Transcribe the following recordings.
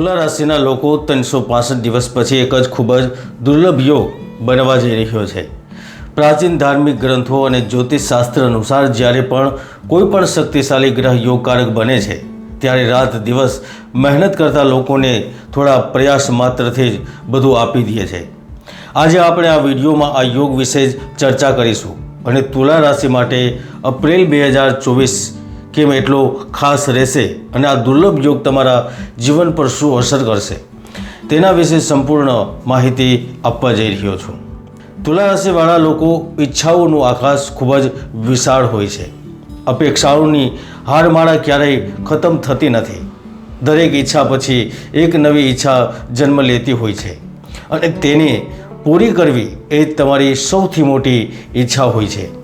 તુલા રાશિના લોકો ત્રણસો પાસઠ દિવસ પછી એક જ ખૂબ જ દુર્લભ યોગ બનવા જઈ રહ્યો છે. પ્રાચીન ધાર્મિક ગ્રંથો અને જ્યોતિષશાસ્ત્ર અનુસાર જ્યારે પણ કોઈ પણ શક્તિશાળી ગ્રહ યોગકારક બને છે, ત્યારે રાત દિવસ મહેનત કરતા લોકોને થોડા પ્રયાસ માત્રથી જ બધું આપી દે છે. આજે આપણે આ વિડીયોમાં આ યોગ વિશે જ ચર્ચા કરીશું અને તુલા રાશિ માટે એપ્રિલ બે હજાર ચોવીસ કેમ એટલો ખાસ રહેશે અને આ દુર્લભ યોગ તમારા જીવન પર શું અસર કરશે? તેના વિશે સંપૂર્ણ માહિતી આપવા જઈ રહ્યો છું. તુલા રાશિવાળા લોકો ઈચ્છાઓનું આકાશ ખૂબ જ વિશાળ હોય છે. અપેક્ષાઓની હારમાળા ક્યારેય ખતમ થતી નથી. દરેક ઈચ્છા પછી એક નવી ઈચ્છા જન્મ લેતી હોય છે. અને તેને પૂરી કરવી એ તમારી સૌથી મોટી ઈચ્છા હોય છે.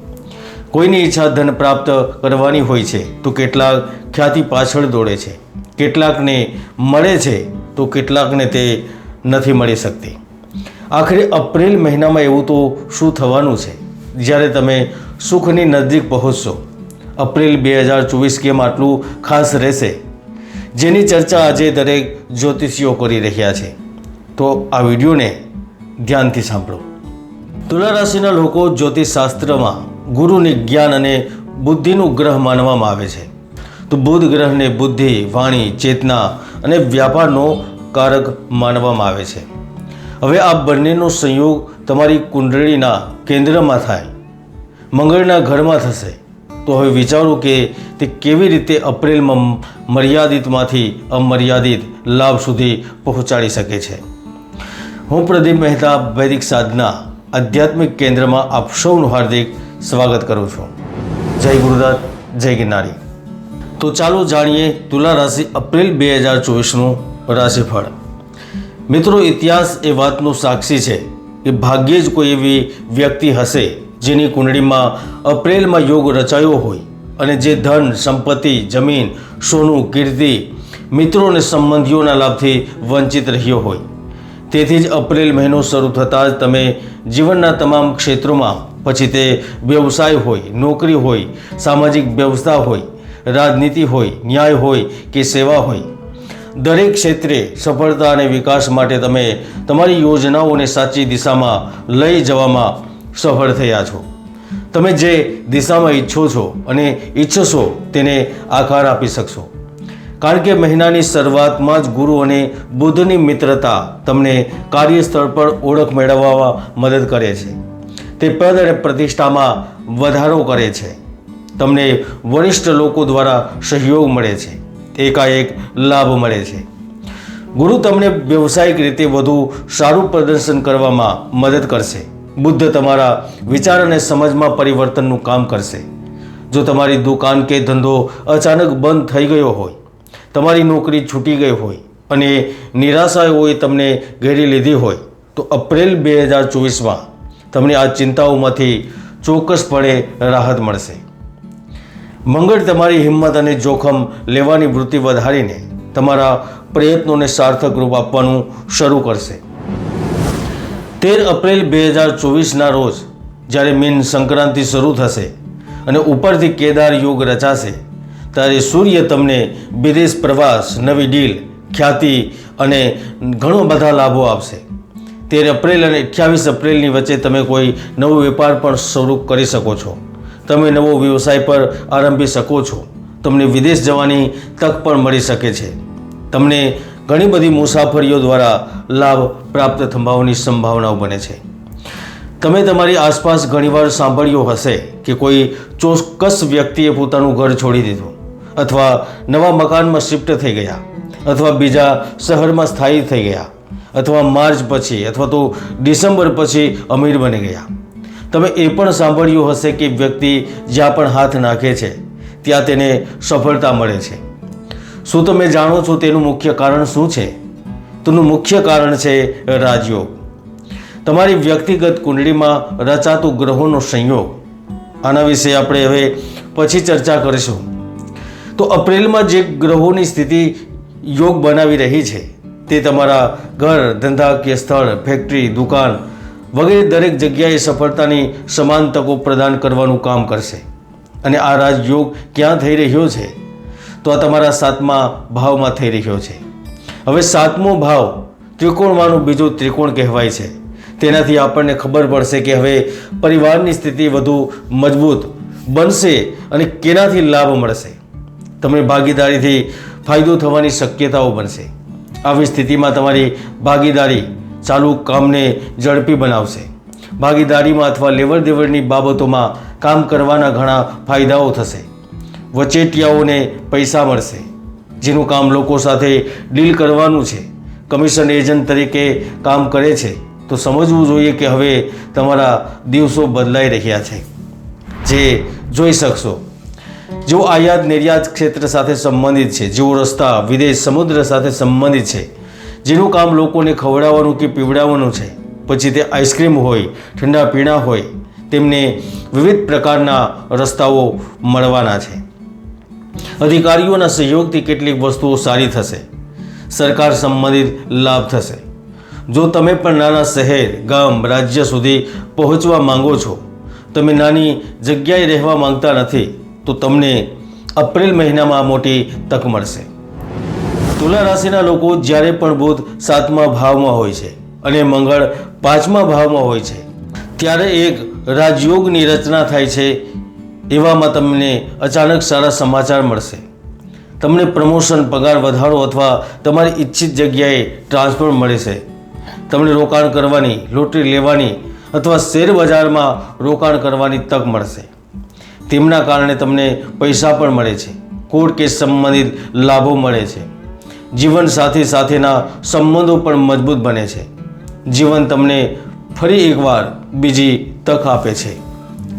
કોઈની ઈચ્છા ધન પ્રાપ્ત કરવાની હોય છે, તો કેટલાક ખ્યાતિ પાછળ દોડે છે. કેટલાકને મળે છે, તો કેટલાકને તે નથી મળી શકતી. આખરે એપ્રિલ મહિનામાં એવું તો શું થવાનું છે? જ્યારે તમે સુખની નજીક પહોંચશો, એપ્રિલ બે હજાર ચોવીસ કેમ આટલું ખાસ રહેશે? જેની ચર્ચા આજે દરેક જ્યોતિષીઓ કરી રહ્યા છે. તો આ વિડીયોને ધ્યાનથી સાંભળો. તુલા રાશિના લોકો જ્યોતિષશાસ્ત્રમાં ગુરુને જ્ઞાન અને બુદ્ધિનું ગ્રહ માનવામાં આવે છે. તો બુધ ગ્રહને બુદ્ધિ, વાણી, ચેતના અને વ્યાપારનો કારક માનવામાં આવે છે. હવે આ બંનેનો સંયોગ તમારી કુંડળીના કેન્દ્રમાં થાય, મંગળના ઘરમાં થશે. તો હવે વિચારો કે તે કેવી રીતે એપ્રિલમાં મર્યાદિતમાંથી અમર્યાદિત લાભ સુધી પહોંચાડી શકે છે. હું પ્રદીપ મહેતા, વૈદિક સાધના, આધ્યાત્મિક કેન્દ્રમાં આપ સૌનું હાર્દિક સ્વાગત કરું છું. જય ગુરુદત્ત, જય ગિરનારી. તો ચાલો જાણીએ તુલા રાશિ એપ્રિલ બે હજાર ચોવીસનું રાશિફળ. મિત્રો, ઇતિહાસ એ વાતનો સાક્ષી છે કે ભાગ્યે જ કોઈ એવી વ્યક્તિ હશે જેની કુંડળીમાં એપ્રિલમાં યોગ રચાયો હોય અને જે ધન, સંપત્તિ, જમીન, સોનું, કીર્તિ, મિત્રો અને સંબંધીઓના લાભથી વંચિત રહ્યો હોય. તેથી જ એપ્રિલ મહિનો શરૂ થતાં જ તમે જીવનના તમામ ક્ષેત્રોમાં પછી તે વ્યવસાય હોય, નોકરી હોય, સામાજિક વ્યવસ્થા હોય, રાજનીતિ હોય, ન્યાય હોય કે સેવા હોય. દરેક ક્ષેત્રે સફળતા અને વિકાસ માટે તમે તમારી યોજનાઓને સાચી દિશામાં લઈ જવામાં સફળ થયા છો. તમે જે દિશામાં ઈચ્છો છો અને ઈચ્છશો તેને આકાર આપી શકશો. કારણ કે મહિનાની શરૂઆતમાં જ ગુરુ અને બુદ્ધની મિત્રતા તમને કાર્યસ્થળ પર ઓળખ મેળવવામાં મદદ કરે છે. તે પદ અને પ્રતિષ્ઠામાં વધારો કરે છે. તમને વરિષ્ઠ લોકો દ્વારા સહયોગ મળે છે. એકાએક લાભ મળે છે. ગુરુ તમને વ્યવસાયિક રીતે વધુ સારું પ્રદર્શન કરવામાં મદદ કરશે. બુદ્ધ તમારા વિચાર અને સમજમાં પરિવર્તનનું કામ કરશે. જો તમારી દુકાન કે ધંધો અચાનક બંધ થઈ ગયો હોય, તમારી નોકરી છૂટી ગઈ હોય અને નિરાશા હોય તમને ઘેરી લીધી હોય, તો એપ્રિલ બે હજાર ચોવીસમાં તમને આ ચિંતાઓમાંથી ચોક્કસપણે રાહત મળશે. મંગળ તમારી હિંમત અને જોખમ લેવાની વૃત્તિ વધારીને તમારા પ્રયત્નોને સાર્થક રૂપ આપવાનું શરૂ કરશે. તેર એપ્રિલ બે હજાર ચોવીસના રોજ જ્યારે મીન સંક્રાંતિ શરૂ થશે અને ઉપરથી કેદાર યોગ રચાશે, ત્યારે સૂર્ય તમને વિદેશ પ્રવાસ, નવી ડીલ, ખ્યાતિ અને ઘણો બધા લાભો આપશે. તેર એપ્રિલ અને અઠ્યાવીસ એપ્રિલની વચ્ચે તમે કોઈ નવો વેપાર પણ શરૂ કરી શકો છો. તમે નવો વ્યવસાય પર આરંભી શકો છો. તમને વિદેશ જવાની તક પણ મળી શકે છે. તમને ઘણી બધી મુસાફરીઓ દ્વારા લાભ પ્રાપ્ત થવાની સંભાવનાઓ બને છે. તમે તમારી આસપાસ ઘણીવાર સાંભળ્યું હશે કે કોઈ ચોક્કસ વ્યક્તિએ પોતાનું ઘર છોડી દીધું અથવા નવા મકાનમાં શિફ્ટ થઈ ગયા અથવા બીજા શહેરમાં સ્થાયી થઈ ગયા. અથવા માર્ચ પછી અથવા તો ડિસેમ્બર પછી અમીર બની ગયા. તમે એ પણ સાંભળ્યું હશે કે વ્યક્તિ જ્યાં પણ હાથ નાખે છે, ત્યાં તેને સફળતા મળે છે. શું તમે જાણો છો તેનું મુખ્ય કારણ શું છે? તેનું મુખ્ય કારણ છે રાજયોગ. તમારી વ્યક્તિગત કુંડળીમાં રચાતું ગ્રહોનો સંયોગ. આના વિશે આપણે હવે પછી ચર્ચા કરીશું. તો એપ્રિલમાં જે ગ્રહોની સ્થિતિ યોગ બનાવી રહી છે તે તમારા ઘર, ધંધાકીય સ્થળ ફેક્ટરી દુકાન વગેરે દરેક જગ્યાએ સફળતાની સમાન તકો પ્રદાન કરવાનું કામ કરશે. અને આ રાજયોગ ક્યાં થઈ રહ્યો છે? તો આ તમારા સાતમા ભાવમાં થઈ રહ્યો છે. હવે સાતમો ભાવ ત્રિકોણમાંનો બીજો ત્રિકોણ કહેવાય છે. તેનાથી આપણને ખબર પડશે કે હવે પરિવારની સ્થિતિ વધુ મજબૂત બનશે અને કેનાથી લાભ મળશે. તમને ભાગીદારીથી ફાયદો થવાની શક્યતાઓ બનશે. આવી સ્થિતિમાં તમારી ભાગીદારી ચાલુ કામને ઝડપી બનાવશે. ભાગીદારીમાં અથવા લેવડ દેવડની બાબતોમાં કામ કરવાના ઘણા ફાયદાઓ થશે. વચેટિયાઓને પૈસા મળશે, જેનું કામ લોકો સાથે ડીલ કરવાનું છે. કમિશન એજન્ટ તરીકે કામ કરે છે, તો સમજવું જોઈએ કે હવે તમારા દિવસો બદલાઈ રહ્યા છે. જે જોઈ શકશો. જેઓ આયાત નિર્યાત ક્ષેત્ર સાથે સંબંધિત છે, જેઓ રસ્તા, વિદેશ, સમુદ્ર સાથે સંબંધિત છે, જેનું કામ લોકોને ખવડાવવાનું કે પીવડાવવાનું છે. પછી તે આઈસ્ક્રીમ હોય, ઠંડા પીણા હોય, તેમને વિવિધ પ્રકારના રસ્તાઓ મળવાના છે. અધિકારીઓના સહયોગથી કેટલીક વસ્તુઓ સારી થશે. સરકાર સંબંધિત લાભ થશે. જો તમે પણ નાના શહેર, ગામ, રાજ્ય સુધી પહોંચવા માંગો છો, તમે નાની જગ્યાએ રહેવા માંગતા નથી તો તમને એપ્રિલ મહિનામાં મોટી તક મળશે. તુલા રાશિના લોકો જ્યારે પણ બુધ સાતમા ભાવમાં હોય છે અને મંગળ પાંચમા ભાવમાં હોય છે, ત્યારે એક રાજયોગની રચના થાય છે એવામાં તમને અચાનક સારા સમાચાર મળશે. તમને પ્રમોશન, પગાર વધારો અથવા તમારી ઈચ્છિત જગ્યાએ ટ્રાન્સફર મળે છે. તમને રોકાણ કરવાની, લોટરી લેવાની અથવા શેર બજારમાં રોકાણ કરવાની તક મળશે. તેમના કારણે તમને પૈસા પણ મળે છે. કોર્ટ કેસ સંબંધિત લાભો મળે છે. જીવન સાથી સાથેના સંબંધો પણ મજબૂત બને છે. જીવન તમને ફરી એકવાર બીજી તક આપે છે.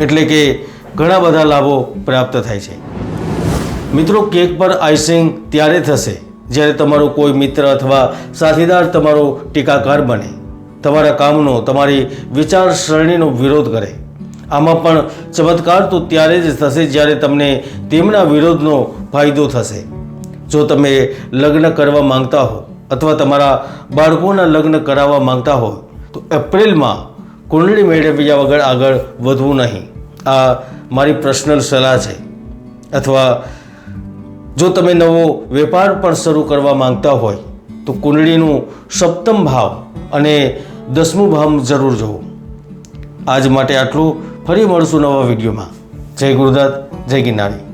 એટલે કે ઘણા બધા લાભો પ્રાપ્ત થાય છે. મિત્રો, કેક પર આઈસિંગ ત્યારે થશે જ્યારે તમારો કોઈ મિત્ર અથવા સાથીદાર તમારો ટીકાકાર બને. તમારા કામનો, તમારી વિચારસરણીનો વિરોધ કરે. આમાં પણ ચમત્કાર તો ત્યારે જ થશે જ્યારે તમને તેમના વિરોધનો ફાયદો થશે. જો તમે લગ્ન કરવા માંગતા હો અથવા તમારા બાળકોના લગ્ન કરાવવા માંગતા હો, તો એપ્રિલમાં કુંડળી મેળવ્યા વગર આગળ વધવું નહીં. આ મારી પર્સનલ સલાહ છે. અથવા જો તમે નવો વેપાર પણ શરૂ કરવા માંગતા હોય, તો કુંડળીનું સપ્તમ ભાવ અને દસમું ભાવ જરૂર જોવું આજ માટે આટલું. ફરી મળશું નવા વિડીયોમાં. જય ગુરુદત્ત જય ગિરનારી.